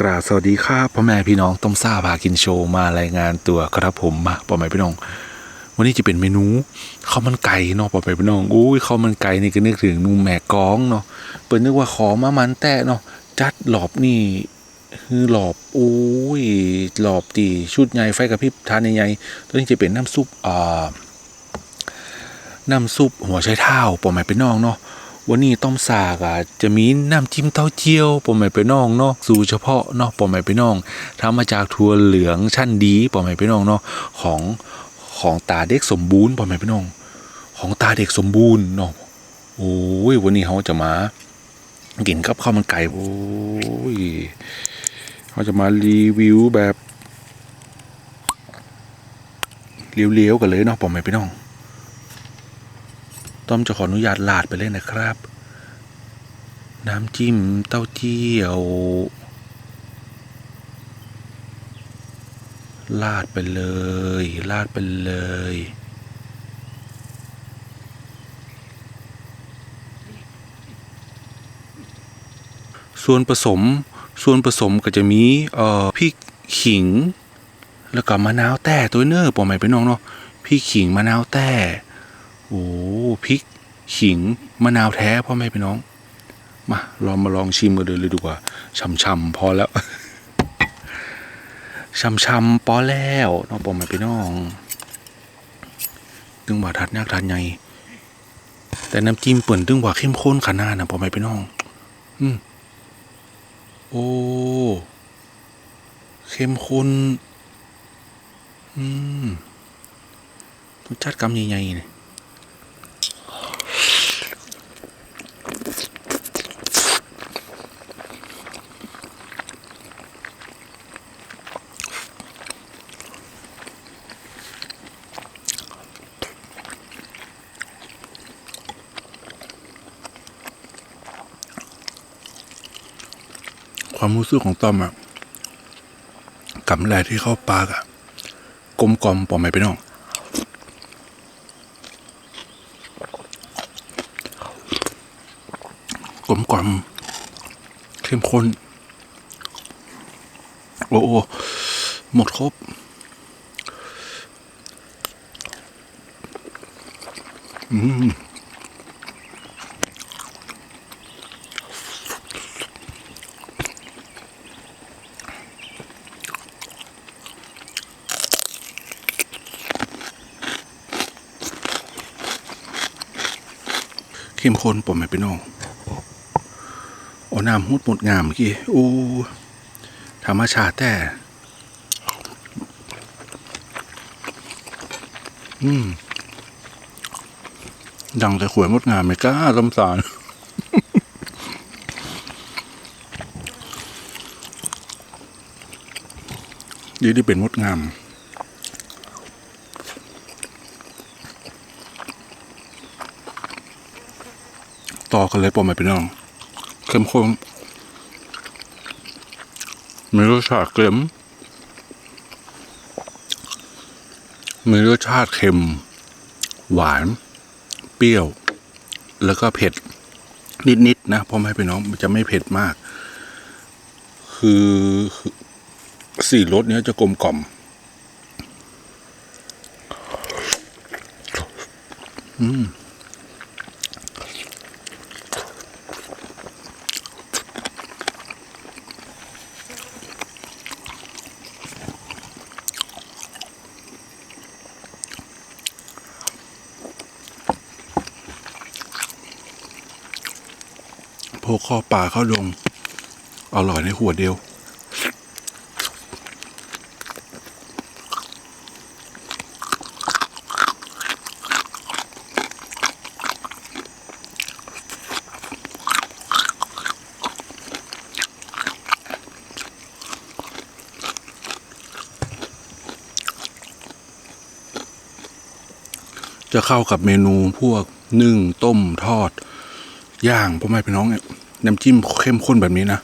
กราบสวัสดีครับพ่อแม่พี่น้องต้มซ่าพากินโชว์มารายงานตัวครับผมมาพ่อแม่พี่น้อง วันนี้จะเป็นเมนูข้าวมันไก่เนาะพ่อแม่พี่น้องอุ้ยข้าวมันไก่นี่ก็นึกถึงนุ่มแม่กองเนาะเปิดนึกว่าขอมามันแต่เนาะจัดหลอบนี่คือหลอบโอ้ยหลอบตีชุดใหญ่ไฟกระพริบทานใหญ่ๆตัวนี้จะเป็นน้ำซุปอ่าน้ำซุปหัวไชเท้าพ่อแม่พี่น้องเนาะ วันนี้ต้มสากอะจะมีน้ำจิ้มเต้าเจี้ยวปอมไม่ไปน้องเนาะสูเฉพาะเนาะปอมไม่ไปน้องทำมาจากถั่วเหลืองชั้นดีปอมไม่ไปน้องเนาะของของตาเด็กสมบูรณ์ปอมไม่ไปน้อง ของตาเด็กสมบูรณ์เนาะโอ้ยวันนี้เขาจะมากินกับข้าวมันไก่โอ้ยเขาจะมารีวิวแบบเลี้ยวๆกันเลยเนาะปอมไม่ไปน้อง ต้อมจะขออนุญาตลาดไปเลยนะครับ น้ำจิ้มเต้าเจี้ยว ลาดไปเลย ลาดไปเลยส่วนผสม ส่วนผสมก็จะมีเอ่อพริกขิง แล้วก็มะนาวแต่ตัวเนอร์ปอมไหมไปน้องเนาะพริกขิงมะนาวแต่ โอ้พริก ขิง มะนาวแท้พ่อแม่พี่น้อง มาลองมาลองชิมกันเลยเลยดีกว่าช่ำๆพอแล้วช่ำๆพอแล้วน้องพ่อแม่พี่น้องตึงว่าทัดยากทัดใหญ่แต่น้ำจิ้มเปิ่นตึงว่าเข้มข้นขนาดนะพ่อแม่พี่น้อง อืมโอ้เข้มข้น อืมรสชาติกำใหญ่ๆเนี่ย ความรู้สึกของต้อมอะกับแรกที่เข้าปากอะกลมกลอมปอมไหมไปน้องกลมกล่อมเข้มข้น โอ้โหหมดครบอืม เข้มข้นผมไม่เป็นน้องโอ้น้ำมุดหมดงามเมื่อกี้โอ้ธรรมชาติแต่อืม ดังแต่ขวยมดงามไม่กล้าลำสารดีที่เป็นมดงาม ต่อกันเลยปอมไปพี่น้องเข้มข้นมีรสชาติเค็มมีรสชาติเค็ม หวาน เปรี้ยว แล้วก็เผ็ด นิดๆนะพ่อแม่พี่น้องมันจะไม่เผ็ดมาก คือสี่รสเนี้ยจะกลมกล่อมอืม กข้อปลาเข้าลงอร่อยในหัวเดียว จะเข้ากับเมนูพวกนึ่งต้มทอด ย่างพ่อแม่พี่น้องเนี่ย น้ำจิ้มเข้มข้นแบบนี้นะ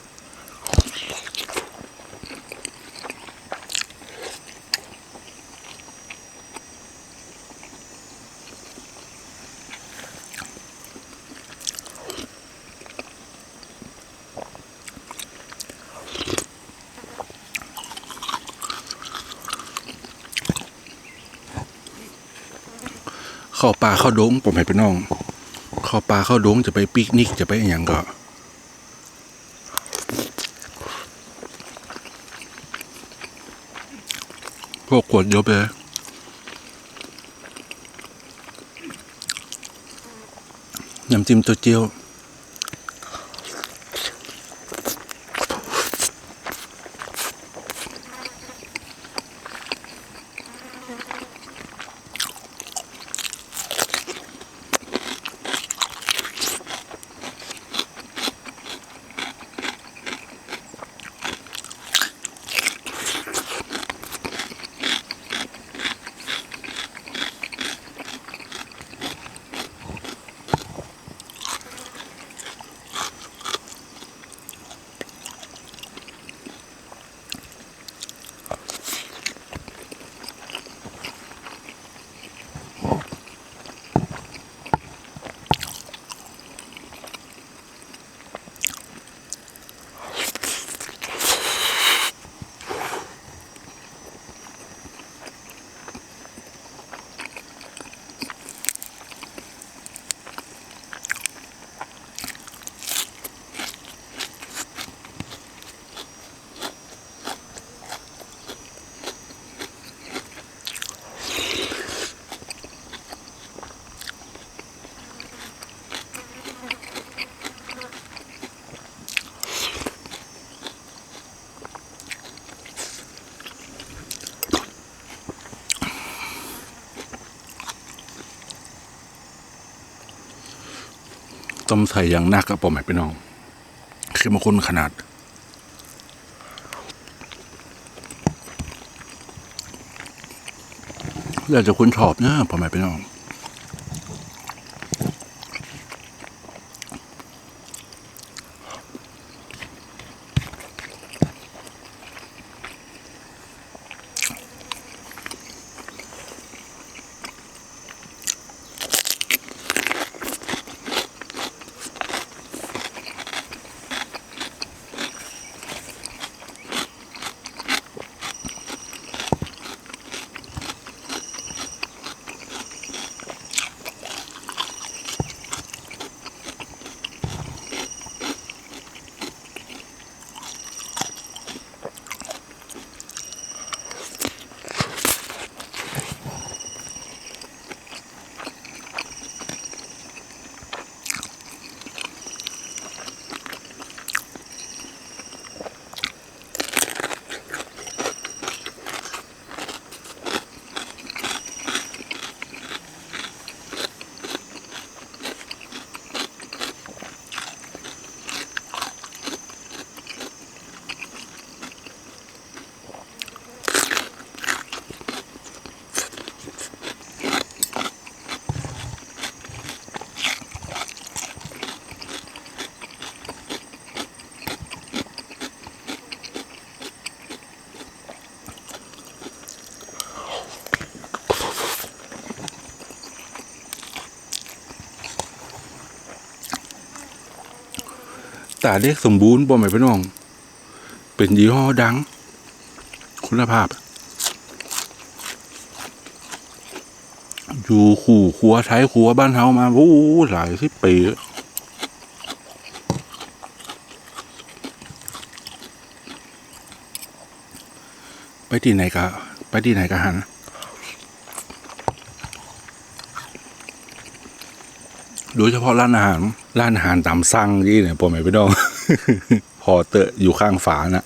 ข้าวปลาข้าวดงผมให้ไปน้องข้าวปลาข้าวดงจะไปปิกนิกจะไปอย่างก็ พวกขวดยบเลยน้ำจิ้มตัวเจียว ต้มใส่อย่างหนักกับผมให้พี่น้องคือมาคุณขนาด อยากจะคุณชอบนะผมแห้พี่น้อง ตาเด็กสมบูรณ์บ่แม่นพี่น้อง เป็นยี่ห้อดัง คุณภาพ อยู่ขู่ครัวใช้ครัวบ้านเฮามาโอ้หลายสิบปีไปที่ไหนกะไปที่ไหนกะหันโดยเฉพาะร้านอาหาร ร้านอาหารตามสั่งที่เนี่ยผมไม่ไปดอง พอเตอะอยู่ข้างฝานะ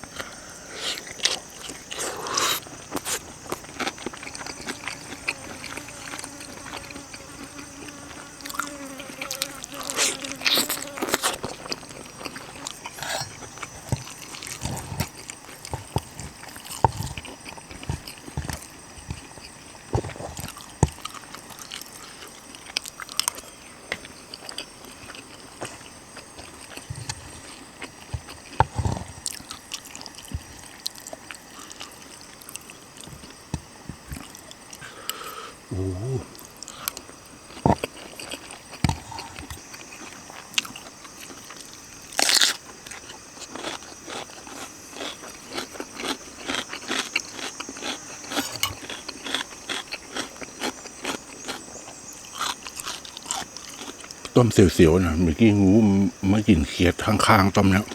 ต้มเสียวๆนะเมื่อกี้งูมากินเขียดข้างๆต้มเนี่ย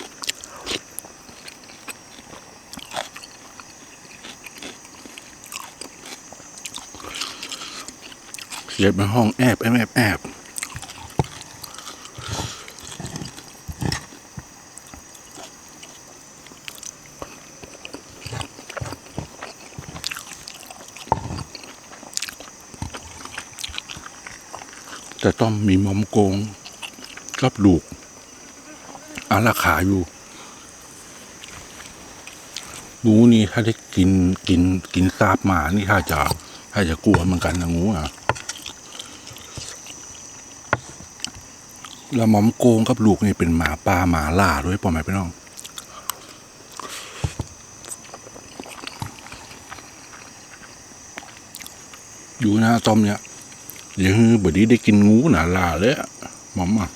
เขียดมาห้องแอบแอบแอบแอบ แต่ต้อมมีมอมโกงกับลูกอาราขาอยู่งูนี่ถ้าได้กินกินกินซาบหมานี่ถ้าจะถ้าจะกลัวเหมือนกันนะงูอะแล้วมอมโกงกับลูกนี่เป็นหมาป่าหมาล่าด้วยป่อไหมพี่น้องอยู่นะต้อมเนี่ย เดี๋ยวบดีได้กินงูหนาลาเลยหมอมอะ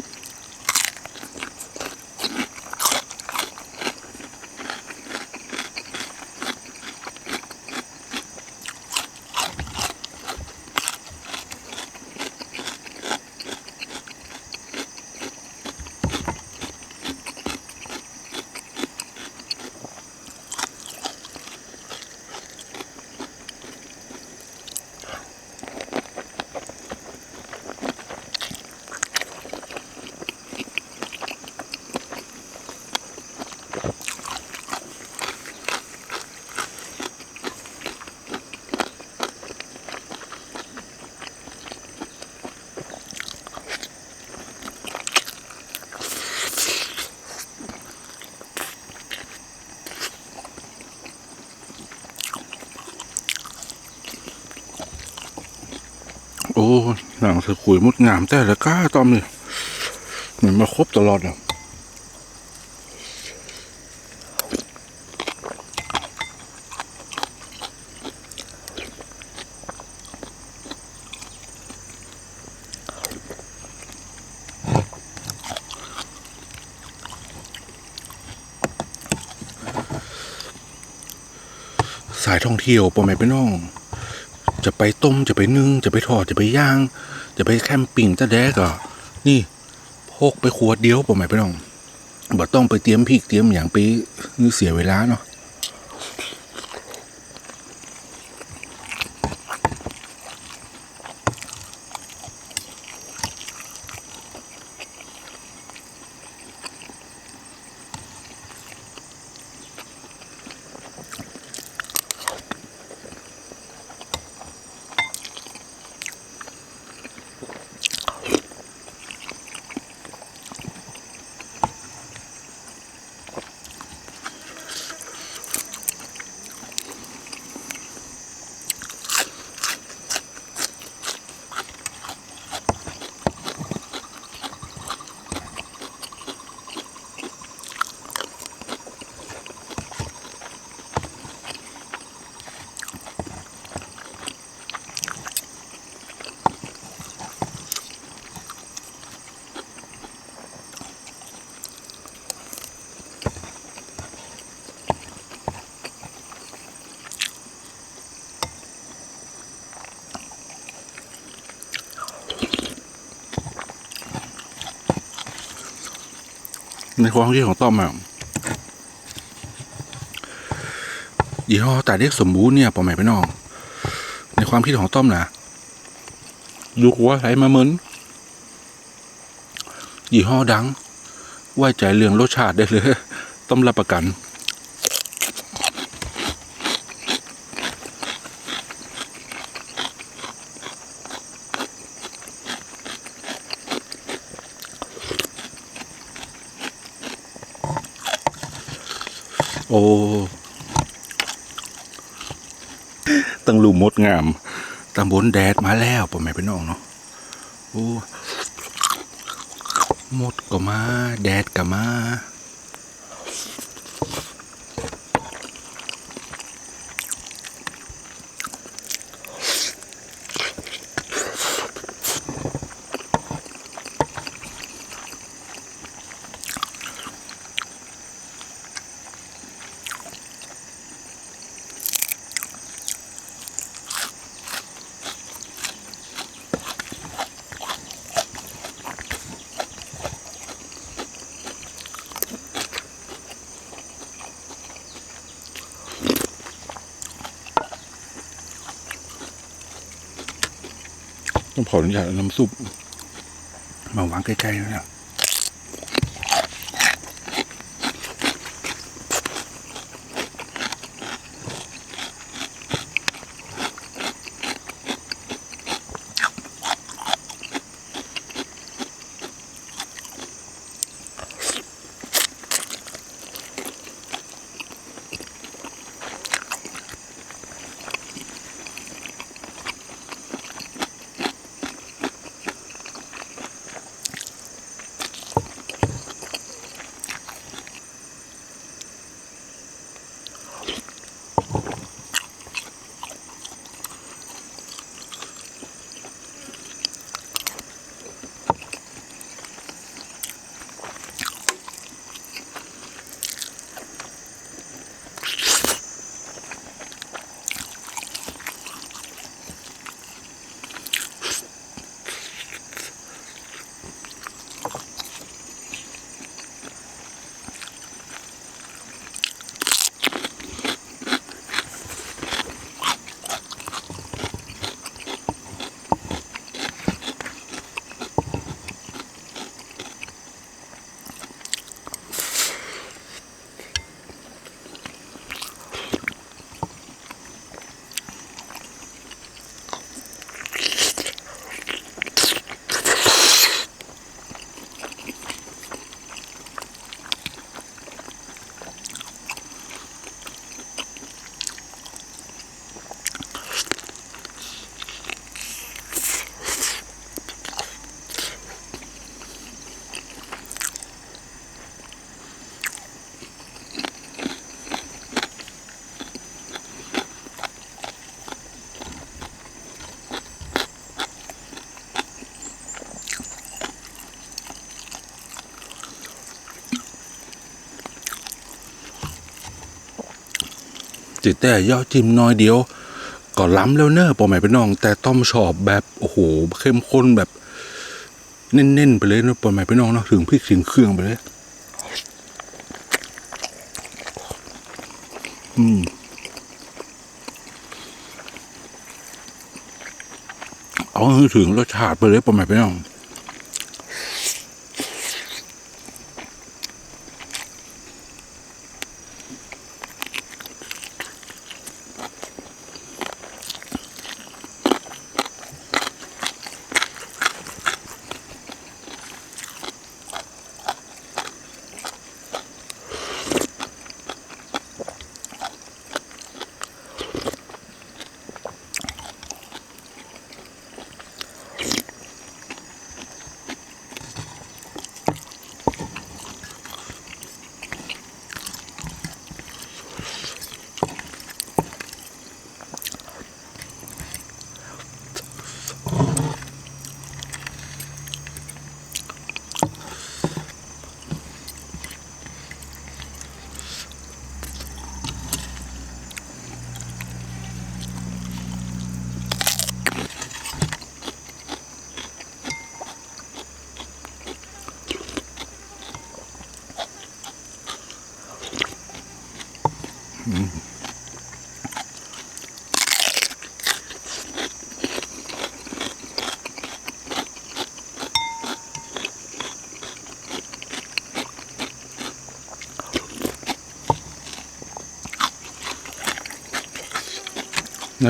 หนังสะกุยมุดงามแต่ละก้าตอมเนี่ยเหมือนมาครบตลอดอะสายท่องเที่ยวปอแม่พี่น้อง จะไปต้มจะไปนึ่งจะไปทอดจะไปย่าง จะไปแคมปิ้งจะแดกอะนี่พกไปขวดเดียวปอแม่พี่น้องบ่ต้องไปเตรียมพริกเตรียมอย่างไปเสียเวลาเนาะ ในความคิดของต้อมอะยี่ห้อแต่เรียกสมบูรณ์เนี่ยปอแม่พี่น้อง ในความคิดของต้อมนะดูหัวไหลมาเหมือนยี่ห้อดัง ไว้ใจเรื่องรสชาติได้เลย ต้อมรับประกัน โอ้ ลูมดงามตำบลแดดมาแล้วป่อแม่พี่น้องเนาะโอ้มดก็มา แดดก็มา ขออนุญาตน้ำซุป มาวางใกล้ๆนะครับ จิตแต่ย่อจิ้มน้อยเดียวก็ล้ำแล้วเนอะปอหมายเป็นน้อง แต่ต้อมชอบแบบโอ้โหเข้มข้นแบบเน้นๆไปเลยนะปอหมายเป็นน้องเนาะถึงพริกถึงเครื่องไปเลย อืมเอาถึงรสชาติไปเลยปอหมายเป็นน้อง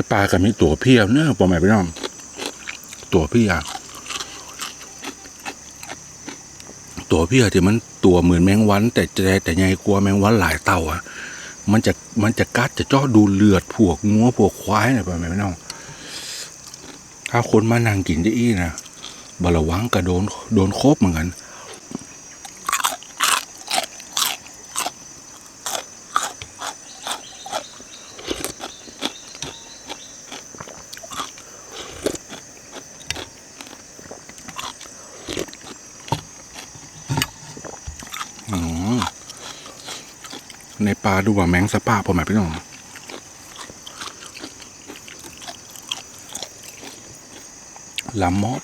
ในปลากับมีตัวเพียวเนอะปอหมายพี่น้องตัวเพียตัวเพียที่มันตัวเหมือนแมงวัน แต่แต่แต่ใหญ่กว่าแมงวันหลายเต่าอะ มันจะมันจะกัดจะเจ้าะดูเลือดพวกงัวพวกควายนะปอหมายพี่น้องถ้าคนมานั่งกินได้อีนะบระวังกระโดนโดนครบเหมือนกัน ปลาดูว่าแมงสปาพอหมายพี่น้องลำมอบ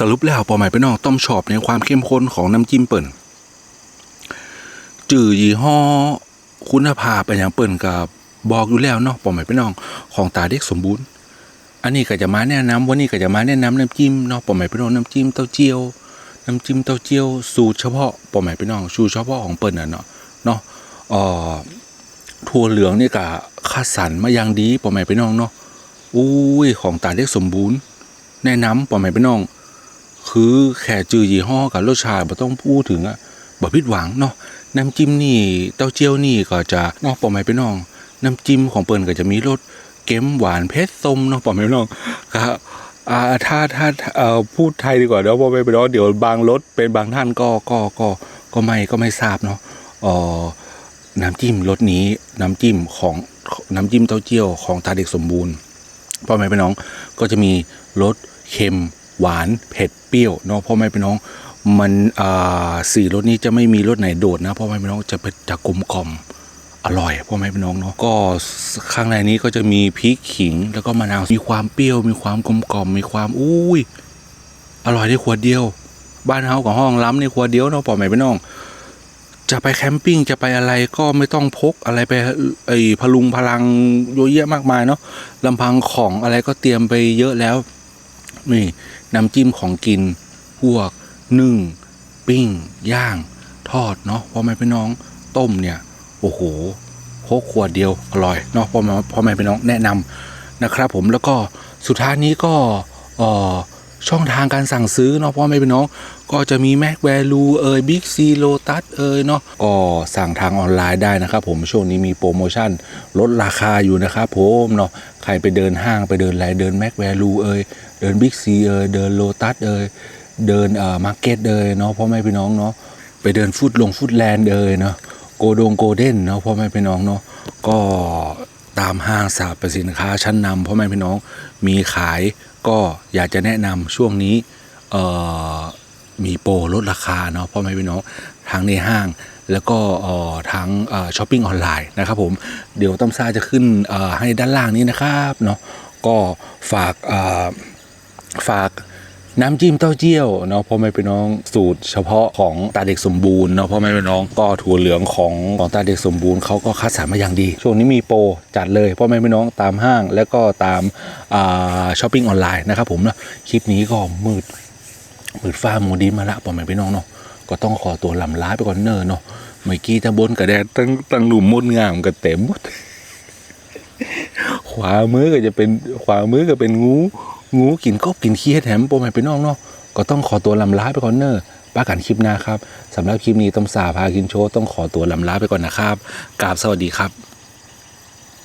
สรุปแล้วพอหมายพี่น้องต้มชอบในความเข้มข้นของน้ำจิ้มเปิ่นจื่อยี่ห้อคุณภาพเป็นอย่างเปิ่นกับบอกอยู่แล้วเนาะปอหมายพี่น้องของตาเด็กสมบูรณ์ อันนี้ก็จะมาแนะนำวันนี้ก็จะมาแนะนำน้ำจิ้มเนาะปอหมายพี่น้องน้ำจิ้มเต้าเจี้ยวน้ำจิ้มเต้าเจี้ยวสูตรเฉพาะปอหมายพี่น้องสูตรเฉพาะของเปิ่นน่ะเนาะเนาะเอ่อถั่วเหลืองนี่ก็คัดสรรมาอย่างดีปอหมายพี่น้องเนาะอุ้ยของตาเด็กสมบูรณ์ แนะนำปอหมายพี่น้อง คือแค่จื่อยี่ห้อกับรสชาติบ่ต้องพูดถึงอะบ่ผิดหวังเนาะน้ำจิ้มนี่เต้าเจี้ยวนี่ก็จะเนอกปอมไม้ไปน้อง น้ำจิ้มของเปิ้นก็จะมีรส เค็มหวานเผ็ดส้มเนาะปอมไม้ไปน้องครับอ่าถ้าถ้าเอ่อพูดไทยดีกว่าเดี๋ยวปอไม้ไปน้องเดี๋ยวบางรสเป็นบางท่านก็ก็ก็ก็ไม่ก็ไม่ทราบเนาะเอ่อน้ำจิ้มรสนี้น้ำจิ้มของน้ำจิ้มเต้าเจี้ยวของตาเด็กสมบูรณ์พ่อแม่พี่น้องก็จะมีรสเค็มหวานเผ็ดเปรี้ยวเนาะพ่อแม่พี่น้องมันอ่าสี่รสนี้จะไม่มีรสไหนโดดนะพ่อแม่พี่น้องจะเป็นจะกลมกล่อม อร่อยพ่อแม่พี่น้องเนาะก็ข้างในนี้ก็จะมีพริกขิง แล้วก็มะนาวมีความเปรี้ยว มีความกลมกล่อมมีความอุ้ยอร่อยในขวดเดียว บ้านเฮากับห้องล้ำในขวดเดียวเนาะพ่อแม่พี่น้องจะไปแคมปิ้งจะไปอะไรก็ไม่ต้องพกอะไรไปไอ้พลุงพลังเยอะแยะมากมายเนาะลำพังของอะไรก็เตรียมไปเยอะแล้วนี่น้ำจิ้มของกินพวกนึ่ง ปิ้ง ย่าง ทอดเนาะพ่อแม่พี่น้องต้มเนี่ย โอ้โหพกขวดเดียวอร่อยเนาะพ่อแม่พ่อแม่พี่น้องแนะนำนะครับผมแล้วก็สุดท้ายนี้ก็ช่องทางการสั่งซื้อเนาะพ่อแม่พี่น้องก็จะมีแม็กแวลูเอ่ยบิ๊กซีโลตัสเอ่ยเนาะก็สั่งทางออนไลน์ได้นะครับผมช่วงนี้มีโปรโมชั่นลดราคาอยู่นะครับผมเนาะใครไปเดินห้างไปเดินอะไรเดินแม็กแวลูเอ่ยเดินบิ๊กซีเอ่ยเดินโลตัสเอ่ยเดินเอ่อมาร์เก็ตเอ่ยเนาะพ่อแม่พี่น้องเนาะไปเดินฟูดลงฟูดแลนด์เอ่ยเนาะ โกดงโกเด้นเนาะพ่อแม่พี่น้องเนาะก็ตามห้างสรรพสินค้าชั้นนำพ่อแม่พี่น้องมีขายก็อยากจะแนะนำช่วงนี้เอ่อมีโปรลดราคาเนาะพ่อแม่พี่น้องทั้งในห้างแล้วก็ทั้งช้อปปิ้งออนไลน์นะครับผมเดี๋ยวต้อมซ่าจะขึ้นให้ด้านล่างนี้นะครับเนาะก็ฝากฝาก น้ำจิ้มเต้าเจี้ยวเนาะพ่อแม่พี่น้องสูตรเฉพาะของตาเด็กสมบูรณ์เนาะพ่อแม่พี่น้องก็ถั่วเหลืองของของตาเด็กสมบูรณ์เขาก็คัดสรรมาอย่างดี ช่วงนี้มีโปรจัดเลยพ่อแม่พี่น้องตามห้างแล้วก็ตามช้อปปิ้งออนไลน์นะครับผมเนาะคลิปนี้ก็มืดเปิดฟ้าโมดีมาละปอแม่พี่น้องเนาะก็ต้องขอตัวลำลาไปก่อนเนอเนาะเมื่อกี้ตะบนกระแดดตั้งตั้งหลุมมดงามกันเต็มหมดขวามือก็จะเป็นขวามือก็เป็นงู งูกินก็กินเคี้ยแถมปอมแม่ไปน้องเนาะก็ต้องขอตัวลำลาไปก่อนเนอป้ากันคลิปหน้าครับสำหรับคลิปนี้ต้มสาพากินโชว์ต้องขอตัวลำลาไปก่อนนะครับกราบสวัสดีครับ